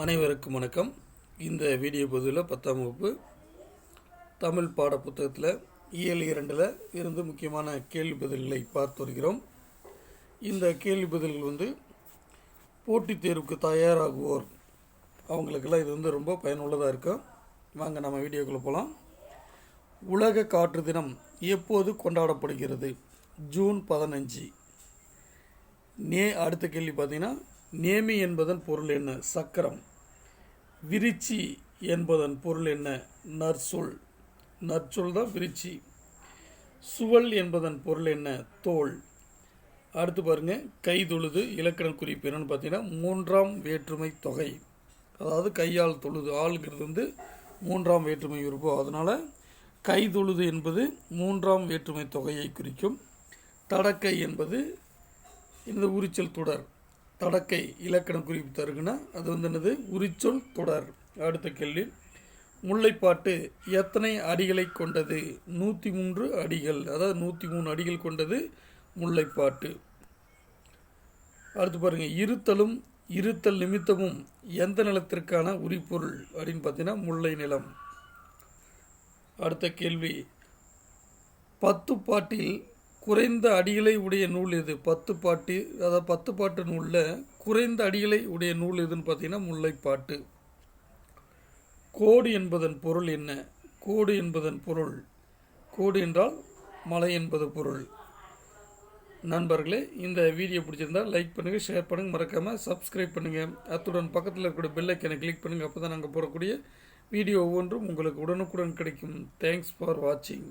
அனைவருக்கும் வணக்கம். இந்த வீடியோ பதிவில் பத்தாம் வகுப்பு தமிழ் பாட புத்தகத்தில் இயல் இரண்டில் இருந்து முக்கியமான கேள்வி பதில்களை பார்த்து வருகிறோம். இந்த கேள்வி பதில்கள் வந்து போட்டித் தேர்வுக்கு தயாராகுவோர் அவங்களுக்கெல்லாம் இது வந்து ரொம்ப பயனுள்ளதாக இருக்கும் வாங்க நம்ம வீடியோக்குள்ளே போகலாம் உலக காற்று தினம் எப்போது கொண்டாடப்படுகிறது? ஜூன் பதினஞ்சு. நே அடுத்த கேள்வி பார்த்திங்கன்னா நேமி என்பதன் பொருள் என்ன? சக்கரம். விரிச்சி என்பதன் பொருள் என்ன? நற்சொல். நற்சொல் தான் விரிச்சி. சுவல் என்பதன் பொருள் என்ன? தோல். அடுத்து பாருங்கள் கைதொழுது இலக்கண குறிப்பு என்னென்னு பார்த்தீங்கன்னா மூன்றாம் வேற்றுமை தொகை. அதாவது கையால் தொழுது ஆளுங்கிறது வந்து மூன்றாம் வேற்றுமை உறுப்பு. அதனால் கைதொழுது என்பது மூன்றாம் வேற்றுமை தொகையை குறிக்கும். தடக்கை என்பது இந்த உரிச்சல் தொடர். தடக்கை இலக்கணம் குறிப்பு தருகுனா அது வந்து என்னது? உரிச்சொல் தொடர். அடுத்த கேள்வி. முல்லைப்பாட்டு எத்தனை அடிகளை கொண்டது? நூற்றி மூன்று அடிகள். அதாவது நூற்றி மூணு அடிகள் கொண்டது முல்லைப்பாட்டு. அடுத்து பாருங்கள் இருத்தலும் இருத்தல் நிமித்தமும் எந்த நிலத்திற்கான உரிப்பொருள் அப்படின்னு பார்த்தீங்கன்னா முல்லை நிலம். அடுத்த கேள்வி. பத்து பாட்டில் குறைந்த அடிகளை உடைய நூல் எது? பத்து பாட்டு அதாவது பத்து பாட்டு நூலில் குறைந்த அடிகளை உடைய நூல் எதுன்னு பார்த்தீங்கன்னா முல்லைப்பாட்டு. கோடு என்பதன் பொருள் என்ன? கோடு என்பதன் பொருள். கோடு என்றால் மலை என்பது பொருள். நண்பர்களே இந்த வீடியோ பிடிச்சிருந்தா லைக் பண்ணுங்கள் ஷேர் பண்ணுங்கள் மறக்காமல் சப்ஸ்கிரைப் பண்ணுங்கள் அத்துடன் பக்கத்தில் இருக்கக்கூடிய பெல் ஐக்கனை கிளிக் பண்ணுங்கள் அப்போ தான் நாங்கள் போடக்கூடிய வீடியோ ஒவ்வொன்றும் உங்களுக்கு உடனுக்குடன் கிடைக்கும். தேங்க்ஸ் ஃபார் வாட்சிங்